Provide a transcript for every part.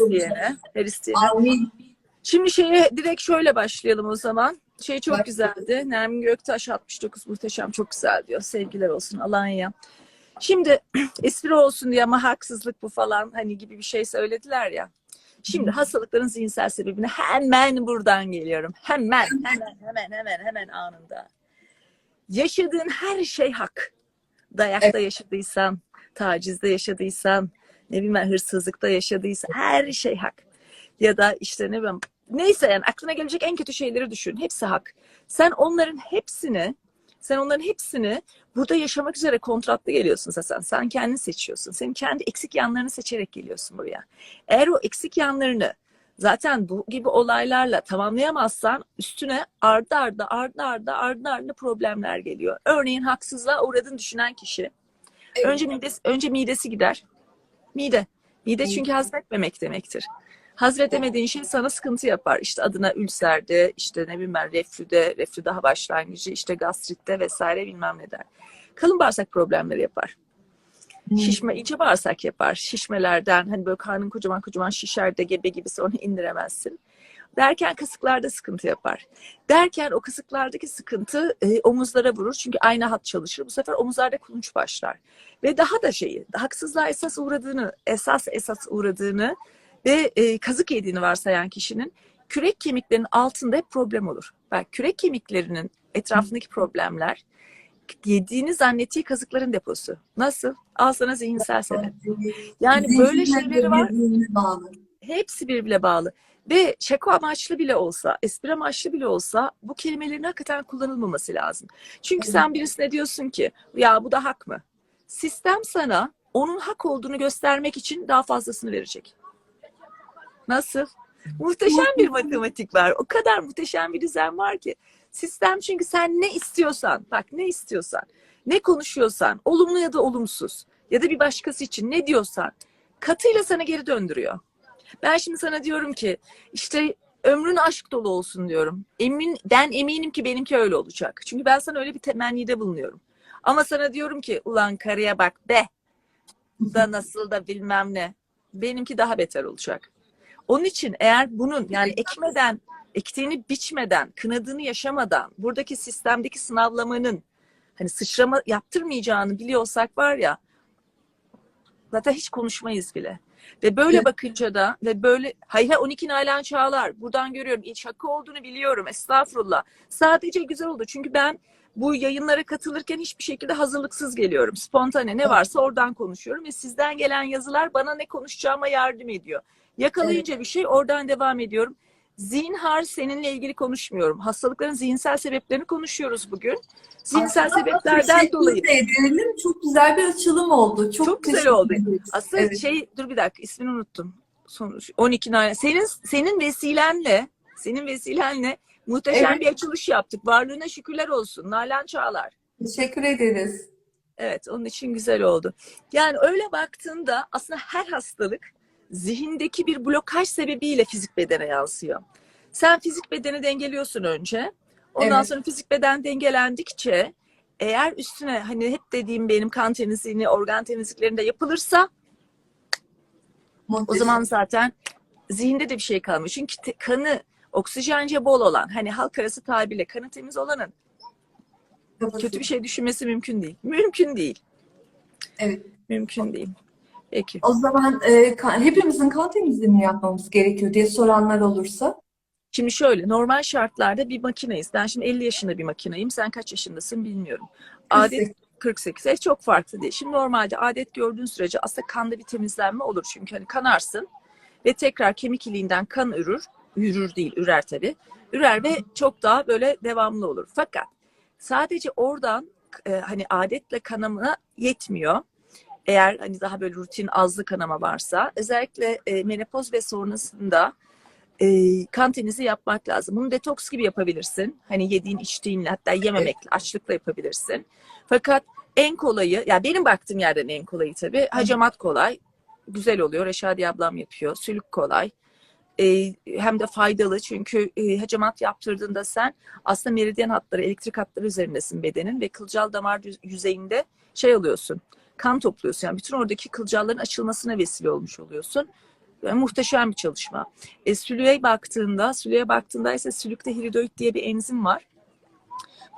isteyene. Her isteyene. Amin. Şimdi şeye direkt şöyle başlayalım o zaman. Şey çok Bak. güzeldi. Nermin Göktaş 69 muhteşem çok güzel diyor. Sevgiler olsun Alanya. Şimdi espri olsun diye ama haksızlık bu falan hani gibi bir şey söylediler ya. Şimdi hastalıkların zihinsel sebebine hemen buradan geliyorum. Hemen, hemen, hemen, hemen, hemen anında. Yaşadığın her şey hak. Dayakta yaşadıysan, tacizde yaşadıysan, ne bileyim ben hırsızlıkta yaşadıysan her şey hak. Ya da işte ne bileyim neyse yani aklına gelecek en kötü şeyleri düşün. Hepsi hak. Sen onların hepsini sen onların hepsini burada yaşamak üzere kontratlı geliyorsun sen. Sen kendini seçiyorsun. Senin kendi eksik yanlarını seçerek geliyorsun buraya. Eğer o eksik yanlarını zaten bu gibi olaylarla tamamlayamazsan üstüne ardı ardı ardı ardı ardı ardı problemler geliyor. Örneğin haksızlığa uğradığını düşünen kişi önce midesi, önce midesi gider. Mide. Mide çünkü hazmetmemek demektir. Hazredemediğin şey sana sıkıntı yapar. İşte adına ülserde, işte ne bileyim ben reflüde, reflü daha başlangıcı, işte gastritte vesaire bilmem ne der. Kalın bağırsak problemleri yapar. Şişme, iyice bağırsak yapar. Şişmelerden hani böyle karnın kocaman kocaman şişer de gebe gibisi onu indiremezsin. Derken kasıklarda sıkıntı yapar. Derken o kasıklardaki sıkıntı e, omuzlara vurur. Çünkü aynı hat çalışır. Bu sefer omuzlarda kulunç başlar. Ve daha da şeyi, haksızlığa esas uğradığını, esas esas uğradığını ve e, kazık yediğini varsayan kişinin kürek kemiklerinin altında hep problem olur. Bak kürek kemiklerinin etrafındaki problemler yediğini zannettiği kazıkların deposu. Nasıl? Al sana zihinsel sebep. Yani böyle şeyleri var. Hepsi birbirine bağlı. Ve şaka amaçlı bile olsa, espri amaçlı bile olsa bu kelimelerin hakikaten kullanılmaması lazım. Çünkü sen birisine diyorsun ki ya bu da hak mı? Sistem sana onun hak olduğunu göstermek için daha fazlasını verecek. Nasıl? Muhteşem bir matematik var. O kadar muhteşem bir düzen var ki. Sistem çünkü sen ne istiyorsan, bak ne istiyorsan, ne konuşuyorsan, olumlu ya da olumsuz ya da bir başkası için ne diyorsan katıyla sana geri döndürüyor. Ben şimdi sana diyorum ki işte ömrün aşk dolu olsun diyorum. Emin, ben eminim ki benimki öyle olacak. Çünkü ben sana öyle bir temennide bulunuyorum. Ama sana diyorum ki ulan karıya bak be da nasıl da bilmem ne. Benimki daha beter olacak. Onun için eğer bunun yani ekmeden, ektiğini biçmeden, kınadığını yaşamadan, buradaki sistemdeki sınavlamanın hani sıçrama yaptırmayacağını biliyorsak var ya zaten hiç konuşmayız bile. Ve böyle Evet. bakınca da ve böyle hayır 12 Nalan Çağlar buradan görüyorum. Şaka olduğunu biliyorum. Estağfurullah. Sadece güzel oldu. Çünkü ben bu yayınlara katılırken hiçbir şekilde hazırlıksız geliyorum. Spontane ne varsa oradan konuşuyorum ve sizden gelen yazılar bana ne konuşacağıma yardım ediyor. Yakalayınca bir şey oradan devam ediyorum. Zinhar seninle ilgili konuşmuyorum. Hastalıkların zihinsel sebeplerini konuşuyoruz bugün. Zihinsel Aslında sebeplerden teşekkür dolayı. de edelim. Çok güzel bir açılım oldu. Çok, Çok güzel oldu. ederiz. Aslında Evet. şey dur bir dakika ismini unuttum. Sonuç 12 Nalan. Senin senin vesilenle senin vesilenle muhteşem Evet. bir açılış yaptık. Varlığına şükürler olsun. Nalan Çağlar. Teşekkür ederiz. Evet, onun için güzel oldu. Yani öyle baktığında aslında her hastalık zihindeki bir blokaj sebebiyle fizik bedene yansıyor. Sen fizik bedeni dengeliyorsun önce. Ondan Evet. sonra fizik beden dengelendikçe eğer üstüne hani hep dediğim benim kan temizliğini, organ temizliklerinde yapılırsa o Muhteşem. zaman zaten zihinde de bir şey kalmıyor. Çünkü te- kanı oksijence bol olan, hani halk arası tabirle kanı temiz olanın kötü bir şey düşünmesi mümkün değil. Mümkün değil. Evet. Mümkün değil. Peki. O zaman e, kan- hepimizin kan temizliğini yapmamız gerekiyor diye soranlar olursa. Şimdi şöyle normal şartlarda bir makineyiz. Ben şimdi 50 yaşında bir makineyim. Sen kaç yaşındasın bilmiyorum. Adet 48. E, çok farklı değil. Şimdi normalde adet gördüğün sürece aslında kanda bir temizlenme olur. Çünkü hani kanarsın ve tekrar kemik iliğinden kan ürür. Yürür değil, ürer tabii. Ürer ve çok daha böyle devamlı olur. Fakat sadece oradan e, hani adetle kanama yetmiyor. Eğer hani daha böyle rutin azlı kanama varsa özellikle e, menopoz ve sonrasında e, kan temizliği yapmak lazım. Bunu detoks gibi yapabilirsin. Hani yediğin içtiğinle hatta yememekle, açlıkla yapabilirsin. Fakat en kolayı, ya benim baktığım yerden en kolayı tabii. Hacamat kolay. Güzel oluyor. Reşadi ablam yapıyor. Sülük kolay. E, hem de faydalı çünkü e, hacamat yaptırdığında sen aslında meridyen hatları, elektrik hatları üzerindesin bedenin ve kılcal damar yüz- yüzeyinde şey alıyorsun. Kan topluyorsun. Yani bütün oradaki kılcalların açılmasına vesile olmuş oluyorsun. Yani muhteşem bir çalışma. E, sülüğe baktığında, sülüğe baktığında ise sülükte hiridoid diye bir enzim var.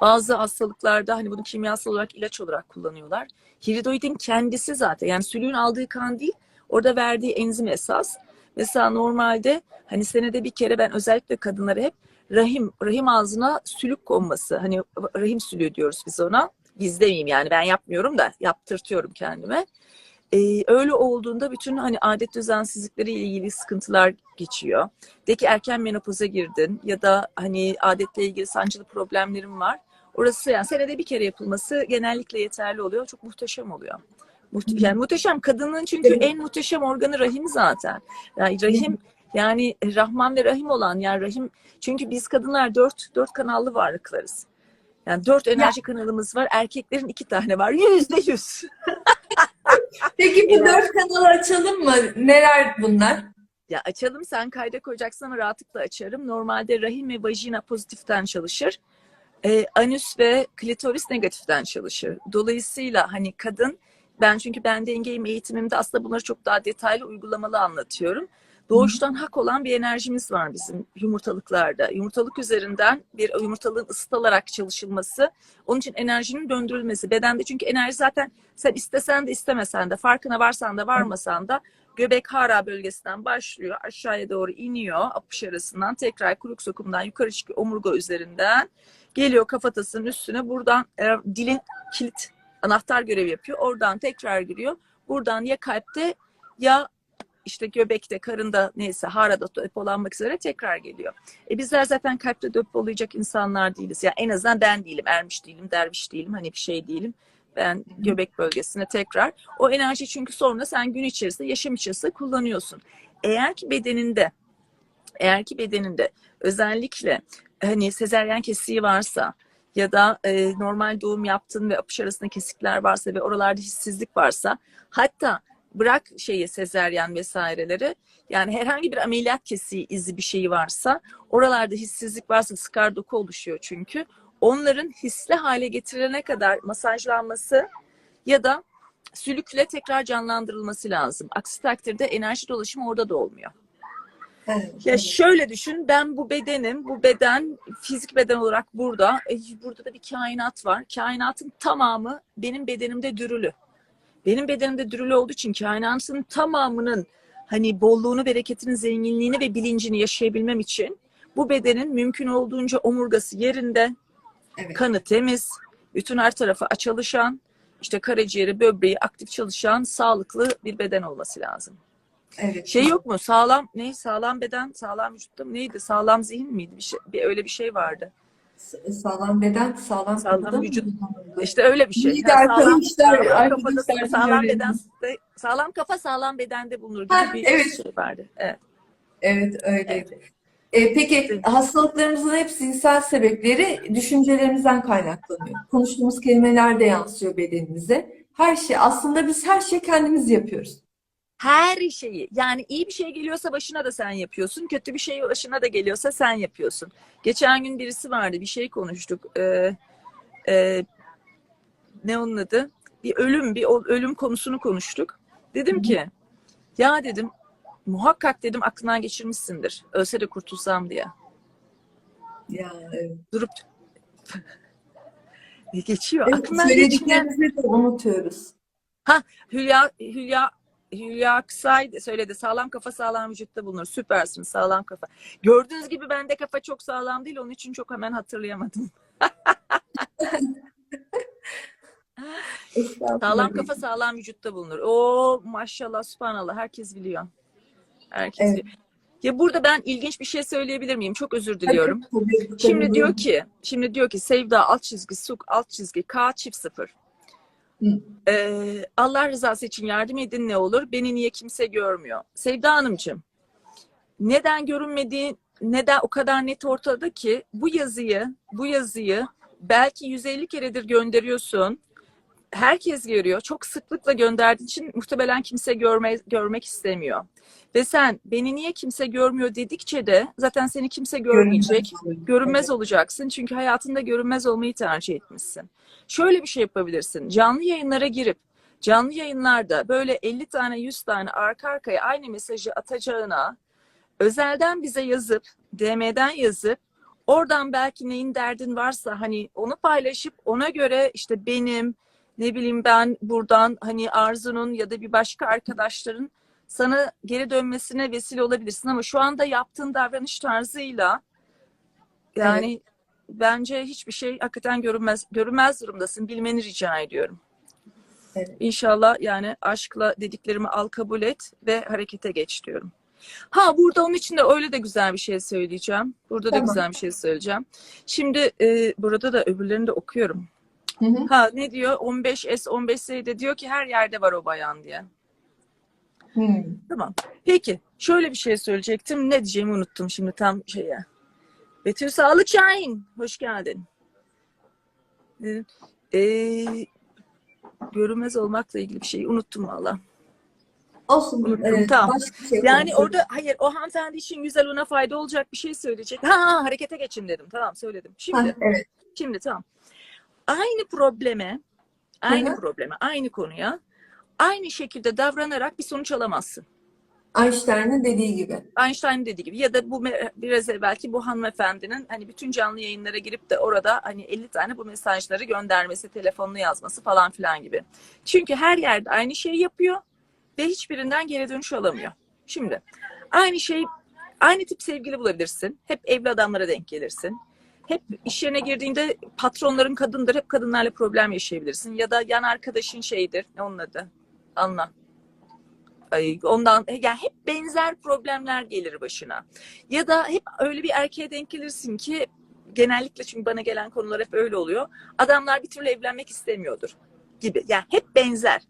Bazı hastalıklarda hani bunu kimyasal olarak ilaç olarak kullanıyorlar. Hiridoidin kendisi zaten yani sülüğün aldığı kan değil, orada verdiği enzim esas. Mesela normalde hani senede bir kere ben özellikle kadınlara hep rahim rahim ağzına sülük konması hani rahim sülüğü diyoruz biz ona. Biz demeyeyim yani ben yapmıyorum da yaptırtıyorum kendime. Ee, öyle olduğunda bütün hani adet düzensizlikleriyle ilgili sıkıntılar geçiyor. De ki erken menopoza girdin ya da hani adetle ilgili sancılı problemlerin var. Orası yani senede bir kere yapılması genellikle yeterli oluyor. Çok muhteşem oluyor. Muhte- yani muhteşem kadının çünkü Evet. en muhteşem organı rahim zaten. Yani rahim yani Rahman ve Rahim olan yani rahim çünkü biz kadınlar dört dört kanallı varlıklarız. Yani dört enerji kanalımız var. Erkeklerin iki tane var. Yüzde yüz. Peki bu dört kanalı açalım mı? Neler bunlar? Ya açalım sen kayda koyacaksın ama rahatlıkla açarım. Normalde rahim ve vajina pozitiften çalışır. Ee, anüs ve klitoris negatiften çalışır. Dolayısıyla hani kadın ben çünkü ben dengeyim eğitimimde aslında bunları çok daha detaylı uygulamalı anlatıyorum. Doğuştan hak olan bir enerjimiz var bizim yumurtalıklarda. Yumurtalık üzerinden bir yumurtalığın ısıtılarak çalışılması, onun için enerjinin döndürülmesi. Bedende çünkü enerji zaten sen istesen de istemesen de farkına varsan da varmasan da göbek hara bölgesinden başlıyor. Aşağıya doğru iniyor apış arasından tekrar kulak sokumdan yukarı çıkıyor omurga üzerinden. Geliyor kafatasının üstüne buradan e, dilin kilit anahtar görevi yapıyor. Oradan tekrar giriyor. Buradan ya kalpte ya işte göbekte, karında neyse harada depolanmak üzere tekrar geliyor. E bizler zaten kalpte depolayacak insanlar değiliz. Ya en azından ben değilim, ermiş değilim, derviş değilim, hani bir şey değilim. Ben göbek bölgesine tekrar. O enerji çünkü sonra sen gün içerisinde, yaşam içerisinde kullanıyorsun. Eğer ki bedeninde, eğer ki bedeninde özellikle hani sezeryen kesiği varsa ya da e, normal doğum yaptın ve apış arasında kesikler varsa ve oralarda hissizlik varsa hatta bırak şeyi sezeryen vesaireleri yani herhangi bir ameliyat kesiği izi bir şeyi varsa oralarda hissizlik varsa skar doku oluşuyor çünkü onların hisli hale getirilene kadar masajlanması ya da sülükle tekrar canlandırılması lazım. Aksi takdirde enerji dolaşımı orada da olmuyor. Evet. Ya şöyle düşün, ben bu bedenim, bu beden fizik beden olarak burada. E, burada da bir kainat var. Kainatın tamamı benim bedenimde dürülü. Benim bedenimde dürülü olduğu için kainatın tamamının hani bolluğunu, bereketini, zenginliğini ve bilincini yaşayabilmem için bu bedenin mümkün olduğunca omurgası yerinde, Evet. kanı temiz, bütün her tarafı çalışan, işte karaciğeri, böbreği aktif çalışan, sağlıklı bir beden olması lazım. Evet. Şey yok mu? Sağlam ne? Sağlam beden, sağlam vücutta mı? Neydi? Sağlam zihin miydi? Bir, şey, bir öyle bir şey vardı. Sağlam beden, sağlam Sağlam vücut. İşte öyle bir şey. İyi Ha, sağlam, arkadaşlar, sağlam, arkadaşlar sağlam beden, sağlam kafa sağlam bedende bulunur gibi Ha, bir evet. şey vardı. Evet. Evet öyleydi. E, peki hastalıklarımızın hep zihinsel sebepleri düşüncelerimizden kaynaklanıyor. Konuştuğumuz kelimeler de yansıyor bedenimize. Her şey aslında biz her şeyi kendimiz yapıyoruz. Her şeyi yani iyi bir şey geliyorsa başına da sen yapıyorsun. Kötü bir şey başına da geliyorsa sen yapıyorsun. Geçen gün birisi vardı bir şey konuştuk. Ee, e, ne onun adı? Bir ölüm, bir ölüm konusunu konuştuk. Dedim ki ya dedim muhakkak dedim aklından geçirmişsindir. Ölse de kurtulsam diye. Ya, evet. Durup geçiyor. Evet, Aklından de unutuyoruz. Hülya Hülya Hülya Aksay söyledi. Sağlam kafa sağlam vücutta bulunur. Süpersin sağlam kafa. Gördüğünüz gibi bende kafa çok sağlam değil. Onun için çok hemen hatırlayamadım. Sağlam kafa sağlam vücutta bulunur. Oo maşallah subhanallah herkes biliyor. Herkes Evet. biliyor. Ya burada ben ilginç bir şey söyleyebilir miyim? Çok özür diliyorum. Şimdi diyor ki, şimdi diyor ki Sevda alt çizgi, Suk alt çizgi, K çift sıfır. Ee, Allah rızası için yardım edin ne olur? Beni niye kimse görmüyor? Sevda Hanımcığım, neden görünmediği, neden o kadar net ortada ki bu yazıyı, bu yazıyı belki 150 keredir gönderiyorsun. Herkes görüyor. Çok sıklıkla gönderdiğin için muhtemelen kimse görme, görmek istemiyor. Ve sen beni niye kimse görmüyor dedikçe de zaten seni kimse görmeyecek Görünmez. görünmez olacaksın. Çünkü hayatında görünmez olmayı tercih etmişsin. Şöyle bir şey yapabilirsin. Canlı yayınlara girip canlı yayınlarda böyle 50 tane 100 tane arka arkaya aynı mesajı atacağına özelden bize yazıp DM'den yazıp oradan belki neyin derdin varsa hani onu paylaşıp ona göre işte benim ne bileyim ben buradan hani Arzu'nun ya da bir başka arkadaşların sana geri dönmesine vesile olabilirsin ama şu anda yaptığın davranış tarzıyla yani bence hiçbir şey hakikaten görünmez görünmez durumdasın. Bilmeni rica ediyorum. Evet. İnşallah yani aşkla dediklerimi al kabul et ve harekete geç diyorum. Ha burada onun için de öyle de güzel bir şey söyleyeceğim. Burada da Tamam. güzel bir şey söyleyeceğim. Şimdi e, burada da öbürlerini de okuyorum. Hı hı. Ha ne diyor? 15S 15S de diyor ki her yerde var o bayan diye. Hmm. Tamam. Peki şöyle bir şey söyleyecektim. Ne diyeceğimi unuttum şimdi tam şeye. Betül Sağlık Şahin. Hoş geldin. Ee, ee, görünmez olmakla ilgili bir şeyi unuttum valla. Olsun. Unuttum, Evet, tamam. şey Yani konuşuruz. orada hayır o hanımefendi için güzel ona fayda olacak bir şey söyleyecek. Ha, ha harekete geçin dedim. Tamam söyledim. Şimdi Ha, evet. Şimdi tamam. Aynı probleme, aynı hı. probleme, aynı konuya aynı şekilde davranarak bir sonuç alamazsın. Einstein'ın dediği gibi. Einstein dediği gibi ya da bu biraz belki bu hanımefendinin hani bütün canlı yayınlara girip de orada hani 50 tane bu mesajları göndermesi, telefonunu yazması falan filan gibi. Çünkü her yerde aynı şeyi yapıyor ve hiçbirinden geri dönüş alamıyor. Şimdi aynı şey aynı tip sevgili bulabilirsin. Hep evli adamlara denk gelirsin. Hep iş yerine girdiğinde patronların kadındır. Hep kadınlarla problem yaşayabilirsin. Ya da yan arkadaşın şeydir. Ne onun adı? Anla. Ay, ondan yani hep benzer problemler gelir başına. Ya da hep öyle bir erkeğe denk gelirsin ki genellikle çünkü bana gelen konular hep öyle oluyor. Adamlar bir türlü evlenmek istemiyordur gibi. Yani hep benzer.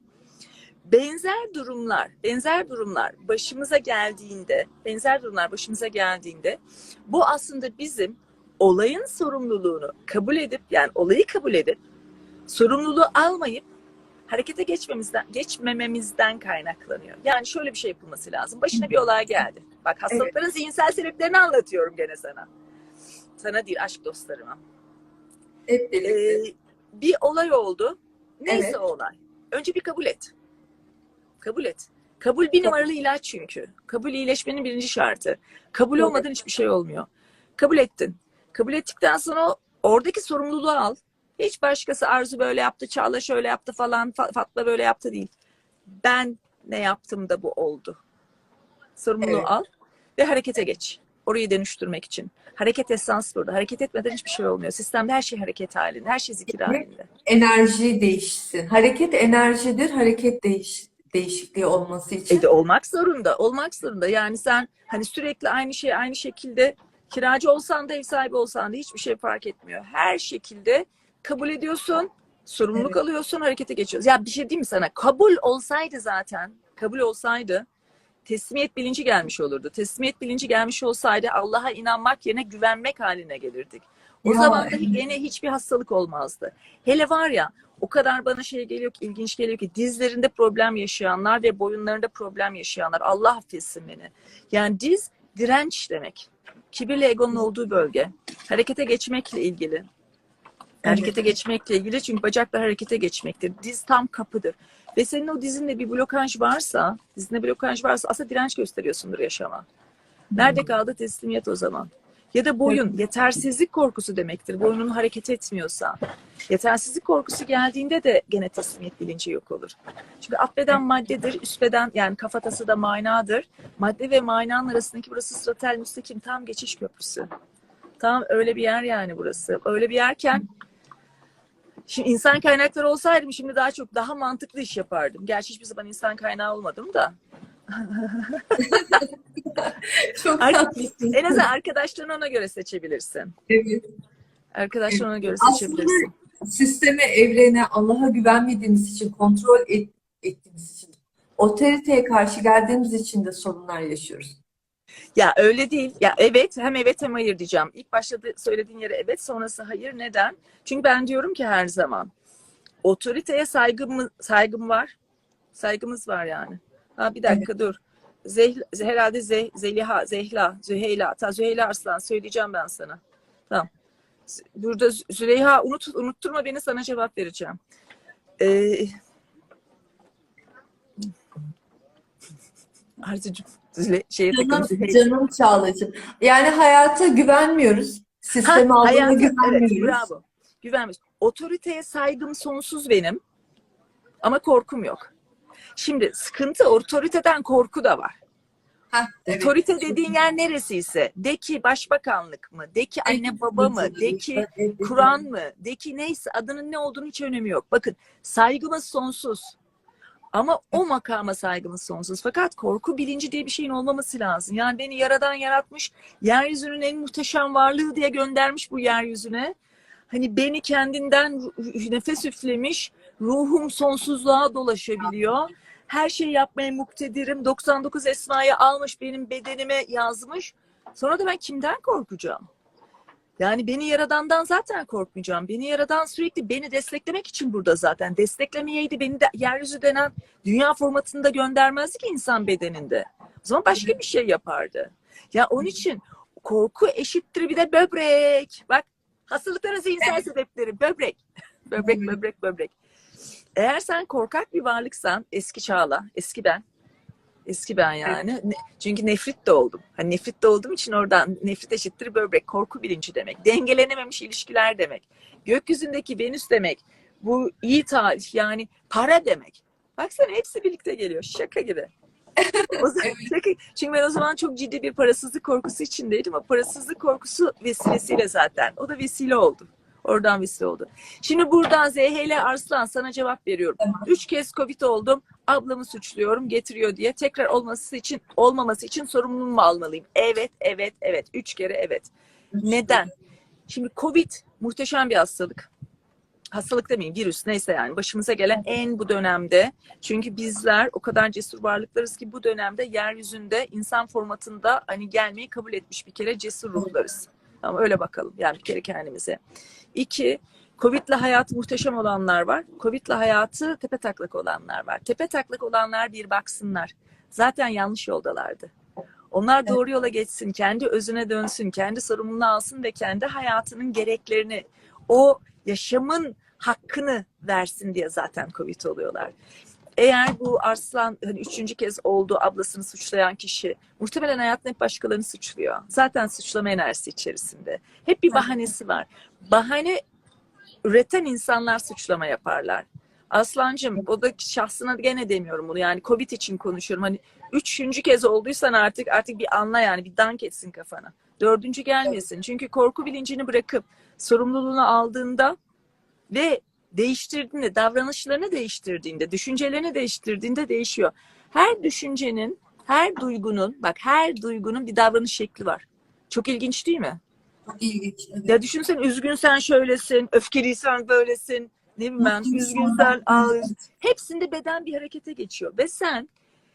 Benzer durumlar, benzer durumlar başımıza geldiğinde, benzer durumlar başımıza geldiğinde bu aslında bizim olayın sorumluluğunu kabul edip yani olayı kabul edip sorumluluğu almayıp harekete geçmemizden geçmememizden kaynaklanıyor. Yani şöyle bir şey yapılması lazım. Başına bir olay geldi. Bak hastalıkların zihinsel sebeplerini anlatıyorum gene sana. Sana değil aşk dostlarıma. Hep birlikte. Ee, bir olay oldu. Neyse Evet. olay. Önce bir kabul et. Kabul et. Kabul bir numaralı ilaç çünkü. Kabul iyileşmenin birinci şartı. Kabul Evet. olmadan hiçbir şey olmuyor. Kabul ettin. Kabul ettikten sonra oradaki sorumluluğu al. Hiç başkası Arzu böyle yaptı, Çağla şöyle yaptı falan, Fa- Fatma böyle yaptı değil. Ben ne yaptım da bu oldu. Sorumluluğu Evet. al ve harekete geç. Orayı dönüştürmek için. Hareket esans burada. Hareket etmeden hiçbir şey olmuyor. Sistemde her şey hareket halinde. Her şey zikir halinde. Enerji değişsin. Hareket enerjidir. Hareket değiş değişikliği olması için. E de olmak zorunda. Olmak zorunda. Yani sen hani sürekli aynı şey aynı şekilde kiracı olsan da ev sahibi olsan da hiçbir şey fark etmiyor. Her şekilde kabul ediyorsun, sorumluluk Evet. alıyorsun, harekete geçiyorsun. Ya bir şey diyeyim mi sana? Kabul olsaydı zaten, kabul olsaydı teslimiyet bilinci gelmiş olurdu. Teslimiyet bilinci gelmiş olsaydı Allah'a inanmak yerine güvenmek haline gelirdik. O Ya, zaman da yine hiçbir hastalık olmazdı. Hele var ya o kadar bana şey geliyor ki ilginç geliyor ki dizlerinde problem yaşayanlar ve boyunlarında problem yaşayanlar Allah affetsin beni. Yani diz direnç demek. Kibirle egonun olduğu bölge. Harekete geçmekle ilgili. Harekete geçmekle ilgili çünkü bacaklar harekete geçmektir. Diz tam kapıdır. Ve senin o dizinde bir blokaj varsa, dizinde blokaj varsa aslında direnç gösteriyorsundur yaşama. Nerede kaldı teslimiyet o zaman? Ya da boyun, yetersizlik korkusu demektir. Boynun hareket etmiyorsa. Yetersizlik korkusu geldiğinde de gene teslimiyet bilinci yok olur. Çünkü affeden maddedir, üstveden yani kafatası da manadır. Madde ve mananın arasındaki burası stratel müstakim tam geçiş köprüsü. Tam öyle bir yer yani burası. Öyle bir yerken Şimdi insan kaynakları olsaydım şimdi daha çok daha mantıklı iş yapardım. Gerçi hiçbir zaman insan kaynağı olmadım da. Çok tatlısın. En azından arkadaşlarını ona göre seçebilirsin. Evet. Arkadaşlarını ona göre Aslında seçebilirsin. sisteme, evrene, Allah'a güvenmediğimiz için, kontrol et- ettiğimiz için, otoriteye karşı geldiğimiz için de sorunlar yaşıyoruz. Ya öyle değil. Ya evet hem evet hem hayır diyeceğim. İlk başta söylediğin yere evet sonrası hayır. Neden? Çünkü ben diyorum ki her zaman otoriteye saygım, saygım var. Saygımız var yani. Ha bir dakika evet. dur. Zeh, herhalde Zeh, Zeliha, Zehla, Züheyla. Ta Züheyla Arslan söyleyeceğim ben sana. Tamam. Burada Züleyha unut, unutturma beni sana cevap vereceğim. Ee, Arzucuğum şeye canım, takım. Canım Çağla'cığım. Yani hayata güvenmiyoruz. Sisteme ha, hayata, güvenmiyoruz. Evet, bravo. Güvenmiyoruz. Otoriteye saygım sonsuz benim. Ama korkum yok. Şimdi sıkıntı otoriteden korku da var. Heh, evet. Otorite dediğin yer neresiyse, de ki başbakanlık mı, de ki anne baba mı, de ki Kur'an mı, de ki neyse adının ne olduğunu hiç önemi yok. Bakın saygımız sonsuz. Ama o makama saygımız sonsuz. Fakat korku bilinci diye bir şeyin olmaması lazım. Yani beni yaradan yaratmış, yeryüzünün en muhteşem varlığı diye göndermiş bu yeryüzüne. Hani beni kendinden nefes üflemiş, ruhum sonsuzluğa dolaşabiliyor. Her şeyi yapmaya muktedirim. 99 esmayı almış benim bedenime yazmış. Sonra da ben kimden korkacağım? Yani beni yaradandan zaten korkmayacağım. Beni yaradan sürekli beni desteklemek için burada zaten. Desteklemeyeydi beni de yeryüzü denen dünya formatında göndermezdi ki insan bedeninde. O zaman başka bir şey yapardı. Ya onun için korku eşittir bir de böbrek. Bak hastalıkların zihinsel sebepleri böbrek. Böbrek, böbrek, böbrek. Eğer sen korkak bir varlıksan eski çağla, eski ben, eski ben yani. Ne- Çünkü nefrit de oldum. Hani nefrit de olduğum için oradan nefrit eşittir böbrek, korku bilinci demek. Dengelenememiş ilişkiler demek. Gökyüzündeki Venüs demek. Bu iyi tarih yani para demek. Baksana hepsi birlikte geliyor. Şaka gibi. O zaman, şaka. Çünkü ben o zaman çok ciddi bir parasızlık korkusu içindeydim. O parasızlık korkusu vesilesiyle zaten. O da vesile oldu. Oradan vesile oldu. Şimdi buradan ZHL Arslan sana cevap veriyorum. Üç kez Covid oldum. Ablamı suçluyorum getiriyor diye. Tekrar olması için olmaması için sorumluluğumu almalıyım. Evet, evet, evet. Üç kere evet. Neden? Şimdi Covid muhteşem bir hastalık. Hastalık demeyeyim, virüs neyse yani başımıza gelen en bu dönemde. Çünkü bizler o kadar cesur varlıklarız ki bu dönemde yeryüzünde insan formatında hani gelmeyi kabul etmiş bir kere cesur ruhlarız. Ama öyle bakalım yani bir kere kendimize. İki, Covid'le hayatı muhteşem olanlar var. Covid'le hayatı tepe taklak olanlar var. Tepe taklak olanlar bir baksınlar. Zaten yanlış yoldalardı. Onlar doğru yola geçsin, kendi özüne dönsün, kendi sorumluluğunu alsın ve kendi hayatının gereklerini, o yaşamın hakkını versin diye zaten Covid oluyorlar. Eğer bu Arslan hani üçüncü kez oldu ablasını suçlayan kişi muhtemelen hayatında hep başkalarını suçluyor. Zaten suçlama enerjisi içerisinde. Hep bir bahanesi var. Bahane üreten insanlar suçlama yaparlar. Aslancığım o da şahsına gene demiyorum bunu yani Covid için konuşuyorum. Hani üçüncü kez olduysan artık artık bir anla yani bir dank etsin kafana. Dördüncü gelmesin. Çünkü korku bilincini bırakıp sorumluluğunu aldığında ve değiştirdiğinde, davranışlarını değiştirdiğinde, düşüncelerini değiştirdiğinde değişiyor. Her düşüncenin, her duygunun, bak her duygunun bir davranış şekli var. Çok ilginç değil mi? Çok ilginç. Evet. Ya düşünsen üzgünsen şöylesin, öfkeliysen böylesin, ne bileyim ben, üzgünsen ağır. Hepsinde beden bir harekete geçiyor. Ve sen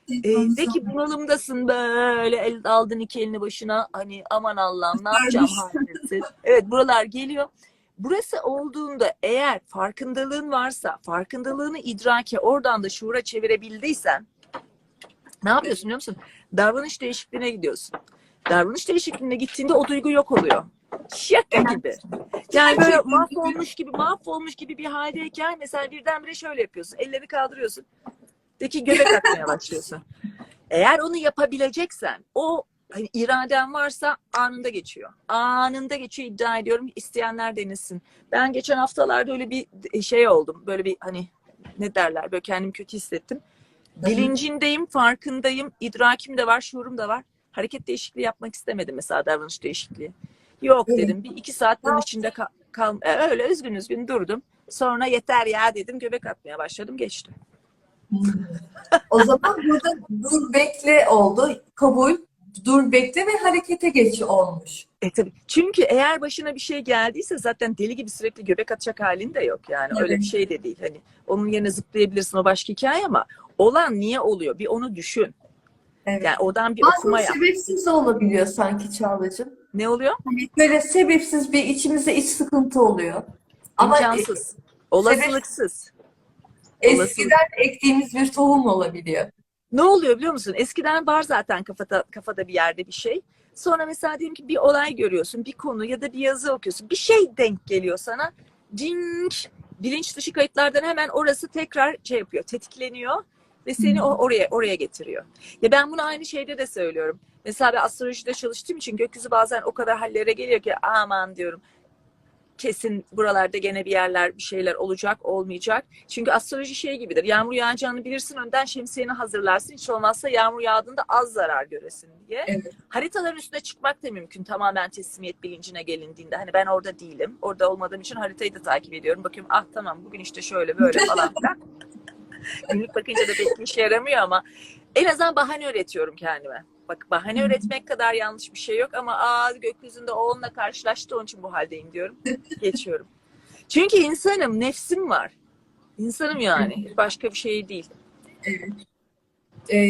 e, de ki bunalımdasın böyle el, aldın iki elini başına hani aman Allah'ım ne yapacağım halindesin. Evet buralar geliyor. Burası olduğunda eğer farkındalığın varsa, farkındalığını idrake oradan da şuura çevirebildiysen ne yapıyorsun biliyor musun? Davranış değişikliğine gidiyorsun. Davranış değişikliğine gittiğinde o duygu yok oluyor. Şaka gibi. Yani böyle mahvolmuş gibi, mahvolmuş gibi bir haldeyken mesela birdenbire şöyle yapıyorsun. Elleri kaldırıyorsun. De ki göbek atmaya başlıyorsun. Eğer onu yapabileceksen, o hani iraden varsa anında geçiyor. Anında geçiyor iddia ediyorum. İsteyenler denesin. Ben geçen haftalarda öyle bir şey oldum. Böyle bir hani ne derler böyle kendimi kötü hissettim. Bilincindeyim, farkındayım, idrakim de var, şuurum da var. Hareket değişikliği yapmak istemedim mesela davranış değişikliği. Yok Evet. dedim. Bir iki saat bunun içinde kal, kal e, öyle üzgün üzgün durdum. Sonra yeter ya dedim göbek atmaya başladım geçti. O zaman burada dur bekle oldu. Kabul, dur bekle ve harekete geç olmuş. E tabii. Çünkü eğer başına bir şey geldiyse zaten deli gibi sürekli göbek atacak halin de yok yani. Öyle Evet. bir şey de değil. Hani onun yerine zıplayabilirsin o başka hikaye ama olan niye oluyor? Bir onu düşün. Evet. Yani odan bir okuma Bazen yap. sebepsiz de olabiliyor sanki Çağla'cığım. Ne oluyor? Hani böyle sebepsiz bir içimizde iç sıkıntı oluyor. Ama İmkansız. Olasılıksız. Eskiden ektiğimiz bir tohum olabiliyor. Ne oluyor biliyor musun? Eskiden var zaten kafada, kafada bir yerde bir şey. Sonra mesela diyelim ki bir olay görüyorsun, bir konu ya da bir yazı okuyorsun. Bir şey denk geliyor sana. Ding! Bilinç dışı kayıtlardan hemen orası tekrar şey yapıyor, tetikleniyor. ve seni o oraya oraya getiriyor. Ya ben bunu aynı şeyde de söylüyorum. Mesela ben astrolojide çalıştığım için gökyüzü bazen o kadar hallere geliyor ki aman diyorum kesin buralarda gene bir yerler bir şeyler olacak olmayacak. Çünkü astroloji şey gibidir. Yağmur yağacağını bilirsin önden şemsiyeni hazırlarsın. Hiç olmazsa yağmur yağdığında az zarar göresin diye. Evet. Haritaların üstüne çıkmak da mümkün tamamen teslimiyet bilincine gelindiğinde. Hani ben orada değilim. Orada olmadığım için haritayı da takip ediyorum. Bakıyorum ah tamam bugün işte şöyle böyle falan filan. Günlük bakınca da pek bir işe yaramıyor ama en azından bahane üretiyorum kendime. Bak bahane üretmek kadar yanlış bir şey yok ama aa gökyüzünde o onunla karşılaştı onun için bu haldeyim diyorum. Geçiyorum. Çünkü insanım, nefsim var. İnsanım yani. Başka bir şey değil. Evet. Ee,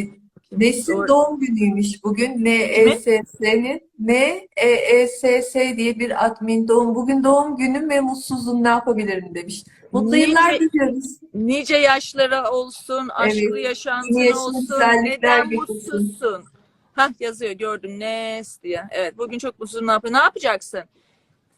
Nesin Doğru. doğum günüymüş bugün. NESS'nin NESS diye bir admin doğum. Bugün doğum günüm ve mutsuzum ne yapabilirim demiş. Mutlu Nice- yıllar diliyoruz. Nice yaşlara olsun, aşklı Evet. yaşantın olsun, neden mutsuzsun? Hah yazıyor gördüm Nes diye. Evet bugün çok mutsuzum ne yapıyor? Ne yapacaksın?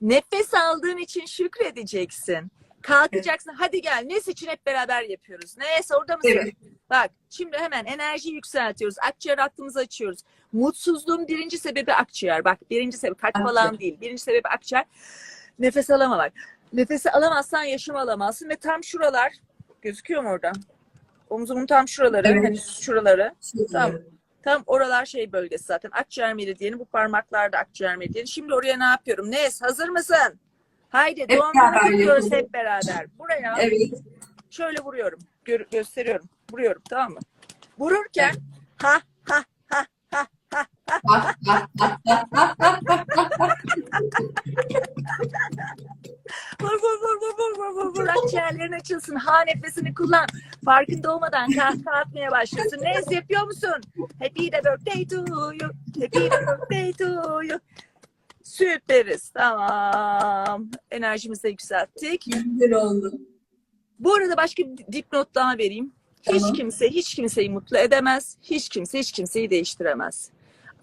Nefes aldığın için şükredeceksin. Kalkacaksın. Hadi gel. Nes için hep beraber yapıyoruz. Nes orada mısın? Evet. Bak şimdi hemen enerjiyi yükseltiyoruz. Akciğer hattımızı açıyoruz. Mutsuzluğun birinci sebebi akciğer. Bak birinci sebebi kalp falan değil. Birinci sebebi akciğer. Nefes alamamak. Nefesi alamazsan yaşam alamazsın ve tam şuralar gözüküyor mu orada? Omzumun tam şuraları, Evet. hani şuraları. Şey Tamam. Tam oralar şey bölgesi zaten. Akciğer meridyeni, bu parmaklarda akciğer meridyeni. Şimdi oraya ne yapıyorum? Nes, hazır mısın? Haydi Hep doğum beraber günü kutluyoruz yapalım. hep beraber. Buraya Evet. şöyle vuruyorum. Gö- gösteriyorum. Vuruyorum tamam mı? Vururken ha vur vur vur vur vur vur vur vur. Akciğerlerin açılsın. Ha nefesini kullan. Farkında olmadan kahkaha atmaya başlıyorsun. Neyse yapıyor musun? Happy the birthday to you. Happy the birthday to you. Süperiz. Tamam. Enerjimizi de yükselttik. Güzel oldu. Bu arada başka bir dipnot daha vereyim. Hiç Tamam. kimse hiç kimseyi mutlu edemez. Hiç kimse hiç kimseyi değiştiremez.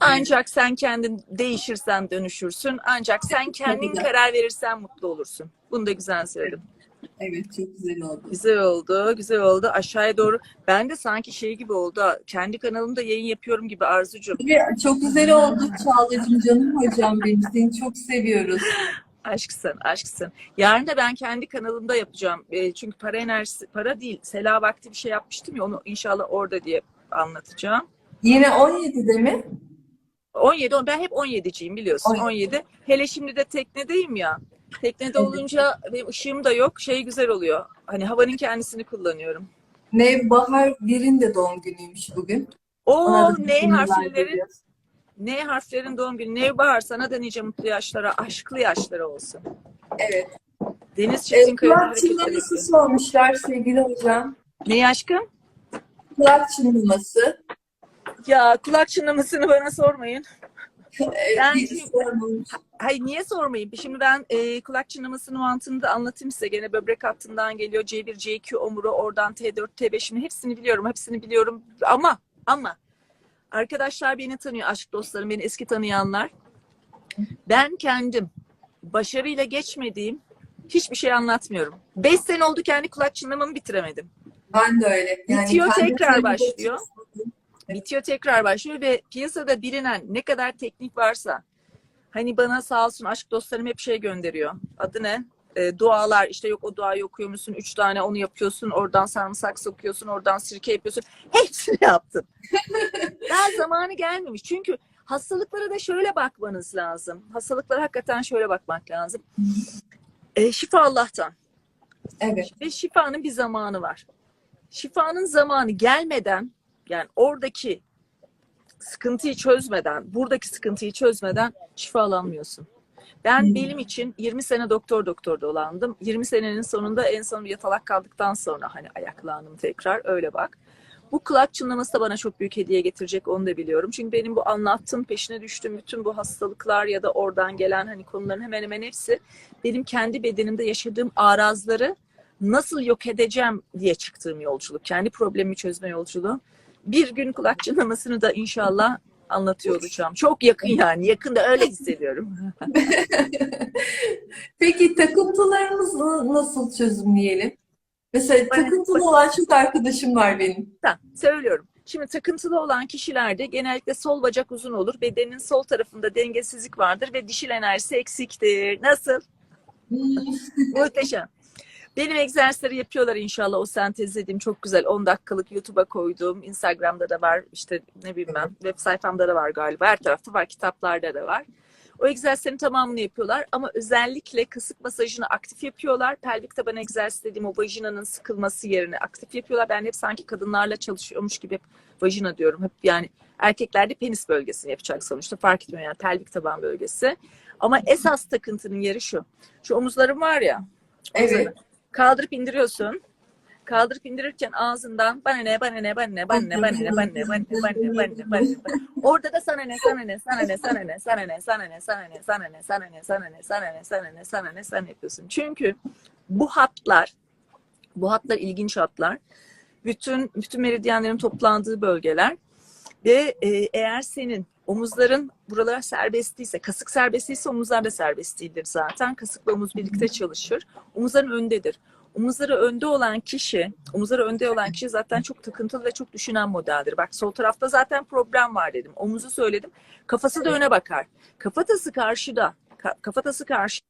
Ancak sen kendin değişirsen dönüşürsün. Ancak sen kendin karar verirsen mutlu olursun. Bunu da güzel söyledim. Evet çok güzel oldu. Güzel oldu, güzel oldu. Aşağıya doğru. Ben de sanki şey gibi oldu. ha, Kendi kanalımda yayın yapıyorum gibi Arzucuğum. Ve Çok güzel oldu Çağla'cığım canım hocam benim. Seni çok seviyoruz. Aşksın, aşksın. Yarın da ben kendi kanalımda yapacağım. E, çünkü para enerjisi, para değil. Sela vakti bir şey yapmıştım ya onu inşallah orada diye anlatacağım. Yine 17'de mi? 17, on- ben hep 17'ciyim biliyorsun. 17. 17. Hele şimdi de teknedeyim ya. Teknede Evet. olunca benim ışığım da yok. Şey güzel oluyor. Hani havanın kendisini kullanıyorum. Nevbahar Bir'in de doğum günüymüş bugün. O N harflerin. N harflerin doğum günü. Nevbahar sana da nice mutlu yaşlara, aşklı yaşlara olsun. Evet. Deniz E, Çetinkaya hareketleri çınlaması sormuşlar sevgili hocam. Ne aşkım? Kulak çınlaması. Ya kulak çınlamasını bana sormayın. Ben-. Hayır niye sormayayım? Şimdi ben e, kulak çınlamasının mantığını da anlatayım size. Gene böbrek hattından geliyor. C1, C2 omuru, oradan T4, T5. Şimdi hepsini biliyorum. Hepsini biliyorum. Ama ama arkadaşlar beni tanıyor. Aşk dostlarım, beni eski tanıyanlar. Ben kendim başarıyla geçmediğim hiçbir şey anlatmıyorum. Beş sene oldu kendi kulak çınlamamı bitiremedim. Ben de öyle. Bitiyor, kendi tekrar başlıyor. Bitiyor tekrar başlıyor ve piyasada bilinen ne kadar teknik varsa hani bana sağ olsun aşk dostlarım hep şey gönderiyor. Adı ne? E, dualar işte yok o duayı okuyor musun? Üç tane onu yapıyorsun. Oradan sarımsak sokuyorsun. Oradan sirke yapıyorsun. Hepsini yaptım. Daha zamanı gelmemiş. Çünkü hastalıklara da şöyle bakmanız lazım. Hastalıklara hakikaten şöyle bakmak lazım. E, şifa Allah'tan. Evet. Ve şifanın bir zamanı var. Şifanın zamanı gelmeden yani oradaki sıkıntıyı çözmeden, buradaki sıkıntıyı çözmeden şifalanmıyorsun. Ben Hmm. benim için 20 sene doktor doktor dolandım. 20 senenin sonunda en son yatalak kaldıktan sonra hani ayaklandım tekrar öyle bak. Bu kulak çınlaması da bana çok büyük hediye getirecek onu da biliyorum. Çünkü benim bu anlattığım peşine düştüğüm bütün bu hastalıklar ya da oradan gelen hani konuların hemen hemen hepsi benim kendi bedenimde yaşadığım arazları nasıl yok edeceğim diye çıktığım yolculuk. Kendi problemimi çözme yolculuğu. Bir gün kulak çınlamasını da inşallah anlatıyor olacağım. Çok yakın yani. Yakında öyle hissediyorum. Peki takıntılarımızı nasıl çözümleyelim? Mesela takıntılı olan çok arkadaşım var benim. Tamam, söylüyorum. Şimdi takıntılı olan kişilerde genellikle sol bacak uzun olur. Bedenin sol tarafında dengesizlik vardır ve dişil enerjisi eksiktir. Nasıl? Muhteşem. Benim egzersizleri yapıyorlar inşallah. O sentezlediğim çok güzel 10 dakikalık YouTube'a koyduğum, Instagram'da da var, işte ne bileyim ben, web sayfamda da var galiba. Her tarafta var, kitaplarda da var. O egzersizlerin tamamını yapıyorlar ama özellikle kasık masajını aktif yapıyorlar. Pelvik taban egzersizi dediğim o vajinanın sıkılması yerine aktif yapıyorlar. Ben hep sanki kadınlarla çalışıyormuş gibi hep vajina diyorum. Hep yani erkeklerde penis bölgesini yapacak sonuçta fark etmiyor yani pelvik taban bölgesi. Ama esas takıntının yeri şu. Şu omuzlarım var ya. Evet. Kaldırıp indiriyorsun. Kaldırıp indirirken ağzından bana ne bana ne bana ne bana ne bana ne bana ne bana ne bana ne bana ne bana ne Orada da sana ne sana ne sana ne sana ne sana ne sana ne sana ne sana ne sana ne sana ne sana ne sana ne sana ne sana yapıyorsun. Çünkü bu hatlar bu hatlar ilginç hatlar. Bütün bütün meridyenlerin toplandığı bölgeler ve e, eğer senin omuzların buralara serbest değilse, kasık serbest değilse omuzlar da serbest değildir zaten. Kasıkla omuz birlikte çalışır. Omuzların öndedir. Omuzları önde olan kişi, omuzları önde olan kişi zaten çok takıntılı ve çok düşünen modeldir. Bak sol tarafta zaten problem var dedim. Omuzu söyledim. Kafası da öne bakar. Kafatası karşıda. Ka- kafatası karşı